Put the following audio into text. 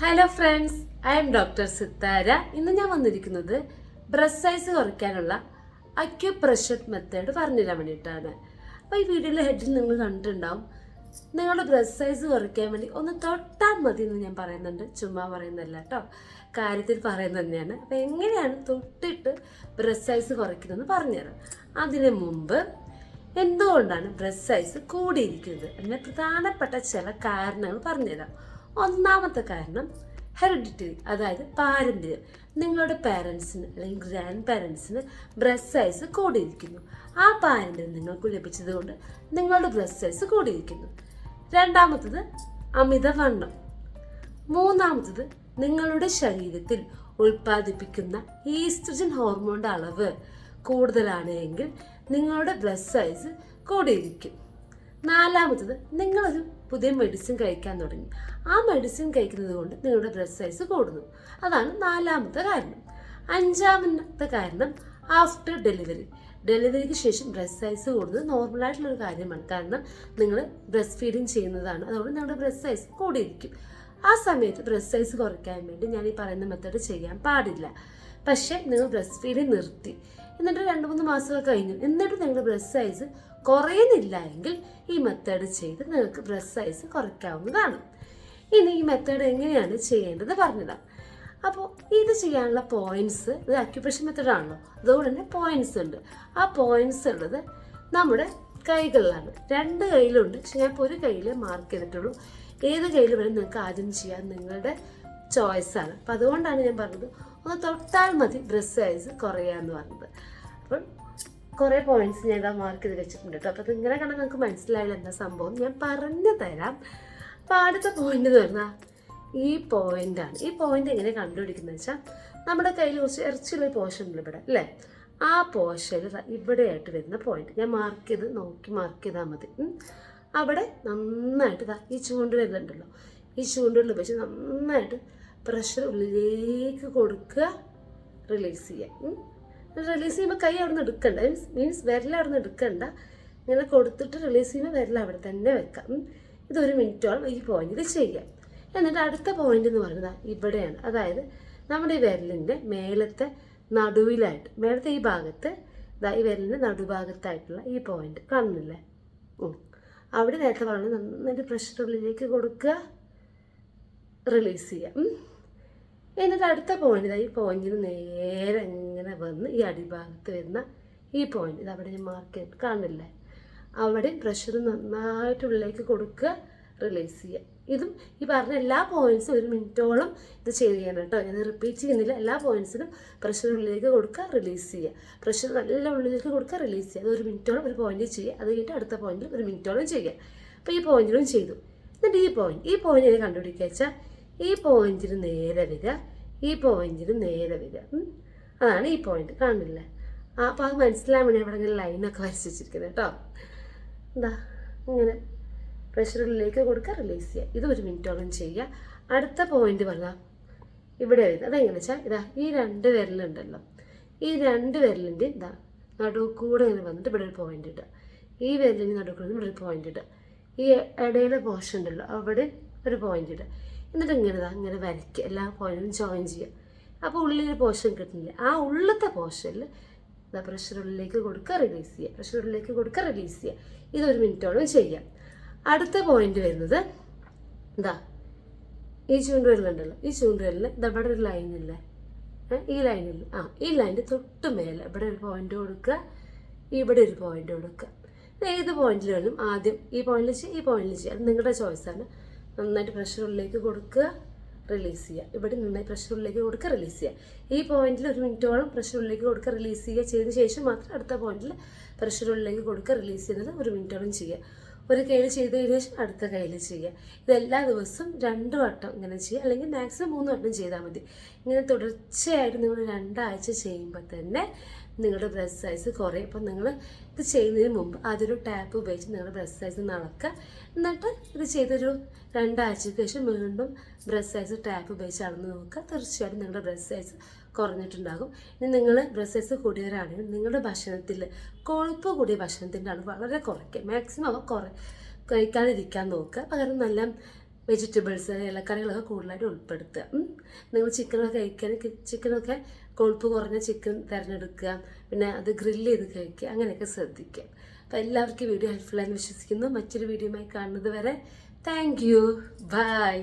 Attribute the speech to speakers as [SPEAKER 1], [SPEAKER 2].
[SPEAKER 1] Hello friends I'm doctor Sithara ഇന്ന് ഞാൻ വന്നിരിക്കുന്നത് ബ്രസ്റ്റ് സൈസ് കുറയ്ക്കാനുള്ള അക്യുപ്രഷർ മെത്തേഡ് പറഞ്ഞുതരാൻ വേണ്ടിയിട്ടാണ്. അപ്പോൾ ഈ വീഡിയോയിലെ ഹെഡിൽ നിങ്ങൾ കണ്ടിട്ടുണ്ടാവും. നിങ്ങളുടെ ബ്രസ്റ്റ് സൈസ് കുറയ്ക്കാൻ വേണ്ടി ഒന്ന് തൊട്ടാൽ മതി എന്ന് ഞാൻ പറയുന്നുണ്ട്. ചുമ്മാ പറയുന്നതല്ല കേട്ടോ കാര്യത്തിൽ പറയുന്നത് തന്നെയാണ്. അപ്പോൾ എങ്ങനെയാണ് തൊട്ടിട്ട് ബ്രസ്റ്റ് സൈസ് കുറയ്ക്കുന്നതെന്ന് പറഞ്ഞുതരാം അതിന് മുമ്പ് എന്തുകൊണ്ടാണ് ബ്രസ്റ്റ് സൈസ് കൂടിയിരിക്കുന്നത്? അതിന്റെ പ്രധാനപ്പെട്ട ചില കാരണങ്ങൾ പറഞ്ഞുതരാം ഒന്നാമത്തെ കാരണം ഹെറിഡിറ്ററി അതായത് പാരമ്പര്യം നിങ്ങളുടെ പാരൻസിന് അല്ലെങ്കിൽ ഗ്രാൻഡ് പാരൻസിന് ബ്രസ്റ്റ് സൈസ് കൂടിയിരിക്കുന്നു. ആ പാരമ്പര്യം നിങ്ങൾക്ക് ലഭിച്ചതുകൊണ്ട് നിങ്ങളുടെ ബ്രസ്റ്റ് സൈസ് കൂടിയിരിക്കുന്നു. രണ്ടാമത്തത് അമിതവണ്ണം. മൂന്നാമത്തത് നിങ്ങളുടെ ശരീരത്തിൽ ഉൽപ്പാദിപ്പിക്കുന്ന ഈസ്ട്രജൻ ഹോർമോണിന്റെ അളവ് കൂടുതലാണ് എങ്കിൽ നിങ്ങളുടെ ബ്ലഡ് സൈസ് കൂടിയിരിക്കും. നാലാമത്തത് നിങ്ങളൊരു പുതിയ മെഡിസിൻ കഴിക്കാൻ തുടങ്ങി. ആ മെഡിസിൻ കഴിക്കുന്നത് കൊണ്ട് നിങ്ങളുടെ ബ്ലഡ് സൈസ് കൂടുന്നു. അതാണ് നാലാമത്തെ കാരണം. അഞ്ചാമത്തെ കാരണം ആഫ്റ്റർ ഡെലിവറി ഡെലിവറിക്ക് ശേഷം ബ്രസ്റ്റ് സൈസ് കൂടുന്നത് നോർമലായിട്ടുള്ളൊരു കാര്യമാണ്. കാരണം നിങ്ങൾ ബ്രസ്റ്റ് ഫീഡിങ് ചെയ്യുന്നതാണ്. അതുകൊണ്ട് നിങ്ങളുടെ ബ്രസ്റ്റ് സൈസ് കൂടിയിരിക്കും. ആ സമയത്ത് ബ്രസ്റ്റ് സൈസ് കുറയ്ക്കാൻ വേണ്ടി ഞാൻ ഈ പറയുന്ന മെത്തേഡ് ചെയ്യാൻ പാടില്ല. പക്ഷേ നിങ്ങൾ ബ്രസ്റ്റ് ഫീഡിങ് നിർത്തി. എന്നിട്ട് രണ്ട് മൂന്ന് മാസമൊക്കെ കഴിഞ്ഞു. എന്നിട്ട് നിങ്ങളുടെ ബ്രസ്റ്റ് സൈസ് കുറയുന്നില്ല എങ്കിൽ ഈ മെത്തേഡ് ചെയ്ത് നിങ്ങൾക്ക് ബ്രസ്റ്റ് സൈസ് കുറയ്ക്കാവുന്നതാണ്. ഇനി ഈ മെത്തേഡ് എങ്ങനെയാണ് ചെയ്യേണ്ടത് പറഞ്ഞിടാം അപ്പോൾ ഇത് ചെയ്യാനുള്ള പോയിന്റ്സ് ഇത് അക്യുപ്രഷർ മെത്തേഡാണല്ലോ അതുകൊണ്ട് തന്നെ പോയിന്റ്സ് ഉണ്ട്. ആ പോയിന്റ്സ് ഉള്ളത് നമ്മുടെ കൈകളിലാണ്. രണ്ട് കയ്യിലുണ്ട്. പക്ഷെ ഞാൻ ഇപ്പോൾ ഒരു കയ്യിൽ മാർക്ക് ചെയ്തിട്ടുള്ളൂ. ഏത് കയ്യിൽ വേണം നിങ്ങൾക്ക് ആദ്യം ചെയ്യാൻ നിങ്ങളുടെ ചോയ്സാണ് അപ്പം അതുകൊണ്ടാണ് ഞാൻ പറഞ്ഞത്. ഒന്ന് തൊട്ടാൽ മതി ഡ്രസ് സൈസ് കുറയാന്ന് പറഞ്ഞത്. അപ്പം കുറേ പോയിന്റ്സ് ഞാൻ ഇതാ മാർക്ക് ചെയ്ത് വെച്ചിട്ടുണ്ട് കേട്ടോ അപ്പോൾ ഇങ്ങനെ കണ്ടാൽ നിങ്ങൾക്ക് മനസ്സിലായില്ല എന്താ സംഭവം. ഞാൻ പറഞ്ഞു തരാം. അപ്പോൾ അടുത്ത പോയിന്റ് എന്ന് പറഞ്ഞാൽ ഈ പോയിന്റാണ് ഈ പോയിന്റ് എങ്ങനെ കണ്ടുപിടിക്കുന്നത് വെച്ചാൽ നമ്മുടെ കയ്യിൽ കുറച്ച് ഇറച്ചിയുള്ള പോർഷൻ ഉണ്ട് ഇവിടെ അല്ലേ? ആ പോർഷനിൽ ഇവിടെയായിട്ട് വരുന്ന പോയിന്റ് ഞാൻ മാർക്ക് ചെയ്ത് നോക്കി മാർക്ക് ചെയ്താൽ മതി. അവിടെ നന്നായിട്ട് ഈ ചൂണ്ടുവിരലുണ്ടല്ലോ ഈ ചൂണ്ടുകളിൽ വെച്ച് നന്നായിട്ട് പ്രഷർ ഉള്ളിലേക്ക് കൊടുക്കുക റിലീസ് ചെയ്യുക. റിലീസ് ചെയ്യുമ്പോൾ കൈ അവിടെ നിന്ന് എടുക്കണ്ട. മീൻസ് മീൻസ് വിരൽ അവിടെ നിന്ന് എടുക്കണ്ട. ഇങ്ങനെ കൊടുത്തിട്ട് റിലീസ് ചെയ്യുമ്പോൾ വിരൽ അവിടെ തന്നെ വെക്കാം. ഇതൊരു മിനിറ്റോളം ഈ പോയിന്റിൽ ചെയ്യാം എന്നിട്ട് അടുത്ത പോയിന്റ് എന്ന് പറയുന്നത് ഇവിടെയാണ്. അതായത് നമ്മുടെ ഈ വിരലിന്റെ മേലത്തെ നടുവിലായിട്ട് മേലത്തെ ഈ ഭാഗത്ത് ഈ വിരലിന്റെ നടുഭാഗത്തായിട്ടുള്ള ഈ പോയിന്റ് കാണുന്നില്ലേ. അവിടെ നേരത്തെ പറഞ്ഞ നന്നായിട്ട് പ്രഷർ ഉള്ളിലേക്ക് കൊടുക്കുക റിലീസ് ചെയ്യുക. ഉം. എന്നിട്ട് അടുത്ത പോയിന്റ് ഇതാ ഈ പോയിന്റിന് നേരെ ഇങ്ങനെ വന്ന് ഈ അടിഭാഗത്ത് വരുന്ന ഈ പോയിന്റ് ഇത് അവിടെ ഞാൻ മാർക്ക് ചെയ്തിട്ട് കാണില്ലേ? അവിടെ പ്രഷർ നന്നായിട്ട് ഉള്ളിലേക്ക് കൊടുക്കുക റിലീസ് ചെയ്യുക. ഇതും ഈ പറഞ്ഞ എല്ലാ പോയിന്റ്സും ഒരു മിനിറ്റോളം ഇത് ചെയ്യണം കേട്ടോ. ഞാൻ റിപ്പീറ്റ് ചെയ്യുന്നില്ല. എല്ലാ പോയിന്റ്സിനും പ്രഷർ ഉള്ളിലേക്ക് കൊടുക്കുക റിലീസ് ചെയ്യുക. പ്രഷർ നല്ല ഉള്ളിലേക്ക് കൊടുക്കുക റിലീസ് ചെയ്യുക. അത് ഒരു മിനിറ്റോളം ഒരു പോയിന്റ് ചെയ്യുക. അത് കഴിഞ്ഞിട്ട് അടുത്ത പോയിന്റിൽ ഒരു മിനിറ്റോളം ചെയ്യുക. അപ്പോൾ ഈ പോയിന്റിലും ചെയ്തു. എന്നിട്ട് ഈ പോയിന്റ് ഈ പോയിന്റ് എങ്ങനെ കണ്ടുപിടിക്കുക വെച്ചാൽ ഈ പോയിന്റിന് നേരെ വരിക ഈ പോയിന്റിന് നേരെ വരിക. അതാണ് ഈ പോയിന്റ് കാണില്ലേ അപ്പോൾ അത് മനസ്സിലാൻ വേണ്ടി അവിടെ ഇങ്ങനെ ലൈനൊക്കെ വരച്ച് വെച്ചിരിക്കുന്നത് കേട്ടോ. എന്താ ഇങ്ങനെ പ്രഷറിലേക്ക് കൊടുക്കുക റിലീസ് ചെയ്യുക. ഇത് ഒരു മിനിറ്റോളം ചെയ്യുക. അടുത്ത പോയിന്റ് പറഞ്ഞാൽ ഇവിടെ വരുന്നത് അതെങ്ങനെ വെച്ചാൽ ഇതാ ഈ രണ്ട് വിരലുണ്ടല്ലോ. ഈ രണ്ട് വിരലിന്റെ ഇതാ നടുവ് കൂടെ ഇങ്ങനെ വന്നിട്ട് ഇവിടെ ഒരു പോയിന്റ് ഇടുക. ഈ വിരലിന്റെ നടുവ് കൂടെ ഇവിടെ ഒരു പോയിന്റ് ഇടുക. ഈ ഇടയിലെ പോർഷൻ ഉണ്ടല്ലോ അവിടെ ഒരു പോയിന്റ് ഇടുക. എന്നിട്ട് ഇങ്ങനെ ഇതാ ഇങ്ങനെ വരയ്ക്കുക എല്ലാ പോയിന്റും ജോയിൻ ചെയ്യുക അപ്പോൾ ഉള്ളിലൊരു പോർഷൻ കിട്ടുന്നില്ല. ആ ഉള്ളത്തെ പോർഷനിൽ പ്രഷർ ഉള്ളിലേക്ക് കൊടുക്കുക റിലീസ് ചെയ്യുക പ്രഷർ ഉള്ളിലേക്ക് കൊടുക്കുക റിലീസ് ചെയ്യുക ഇതൊരു മിനിറ്റോളം ചെയ്യാം. അടുത്ത പോയിന്റ് വരുന്നത് ഇതാ ഈ ചൂണ്ടുവിരലുണ്ടല്ലോ ഈ ചൂണ്ടുവിരലിൽ ഇതാ ഇവിടെ ഒരു ലൈൻ ഇല്ലേ? ഈ ലൈനിൽ ആ ഈ ലൈനിന്റെ തൊട്ട് മേലെ ഇവിടെ ഒരു പോയിന്റ് കൊടുക്കുക ഇവിടെ ഒരു പോയിന്റ് കൊടുക്കുക. ഏത് പോയിന്റിൽ വേണം ആദ്യം ഈ പോയിന്റിൽ ചെയ്യുക ഈ പോയിന്റിൽ ചെയ്യുക അത് നിങ്ങളുടെ ചോയ്സാണ് നന്നായിട്ട് പ്രഷർ ഉള്ളിലേക്ക് കൊടുക്കുക റിലീസ് ചെയ്യുക. ഇവിടെ നന്നായി പ്രഷർ ഉള്ളിലേക്ക് കൊടുക്കുക റിലീസ് ചെയ്യുക. ഈ പോയിന്റിൽ ഒരു മിനിറ്റോളം പ്രഷർ ഉള്ളിലേക്ക് കൊടുക്കുക റിലീസ് ചെയ്യുക ചെയ്തതിന് ശേഷം മാത്രം അടുത്ത പോയിന്റിൽ പ്രഷർ ഉള്ളിലേക്ക് കൊടുക്കുക റിലീസ് ചെയ്യുന്നത് ഒരു മിനിറ്റോളം ചെയ്യുക. ഒരു കയ്യിൽ ചെയ്തതിന് ശേഷം അടുത്ത കയ്യിൽ ചെയ്യുക. ഇതെല്ലാ ദിവസവും രണ്ട് വട്ടം ഇങ്ങനെ ചെയ്യുക. അല്ലെങ്കിൽ മാക്സിമം മൂന്ന് വട്ടം ചെയ്താൽ മതി. ഇങ്ങനെ തുടർച്ചയായിട്ട് നിങ്ങൾ രണ്ടാഴ്ച ചെയ്യുമ്പോൾ തന്നെ നിങ്ങളുടെ ബ്രസ്റ്റ് സൈസ് കുറയും. അപ്പം നിങ്ങൾ ഇത് ചെയ്യുന്നതിന് മുമ്പ് അതൊരു ടാപ്പ് ഉപയോഗിച്ച് നിങ്ങളുടെ ബ്രസ്റ്റ് സൈസ് നടക്കുക എന്നിട്ട് ഇത് ചെയ്തൊരു രണ്ടാഴ്ചയ്ക്ക് ശേഷം വീണ്ടും ബ്രസ്റ്റ് സൈസ് ടാപ്പ് ഉപയോഗിച്ച് അളന്ന് നോക്കുക. തീർച്ചയായിട്ടും നിങ്ങളുടെ ബ്രസ്റ്റ് സൈസ് കുറഞ്ഞിട്ടുണ്ടാകും. ഇനി നിങ്ങൾ ബ്രസ്റ്റ് സൈസ് കൂടിയവരാണെങ്കിൽ നിങ്ങളുടെ ഭക്ഷണത്തിൽ കൊഴുപ്പ് കൂടിയ ഭക്ഷണത്തിന്റെ അളവ് വളരെ കുറയ്ക്കുക. മാക്സിമം അവ കുറ കഴിക്കാതിരിക്കാൻ നോക്കുക. പകരം നല്ല വെജിറ്റബിൾസ് ഇലക്കറികളൊക്കെ കൂടുതലായിട്ട് ഉൾപ്പെടുത്തുക. നിങ്ങൾ ചിക്കനൊക്കെ കഴിക്കാൻ ചിക്കനൊക്കെ കൊഴുപ്പ് കുറഞ്ഞ ചിക്കൻ തിരഞ്ഞെടുക്കുക. പിന്നെ അത് ഗ്രില്ല് ചെയ്ത് കഴിക്കുക. അങ്ങനെയൊക്കെ ശ്രദ്ധിക്കുക. അപ്പോൾ എല്ലാവർക്കും വീഡിയോ ഹെൽപ്ഫുള്ളായെന്ന് വിശ്വസിക്കുന്നു. മറ്റൊരു വീഡിയോയുമായി കാണുന്നത് വരെ താങ്ക് യു ബൈ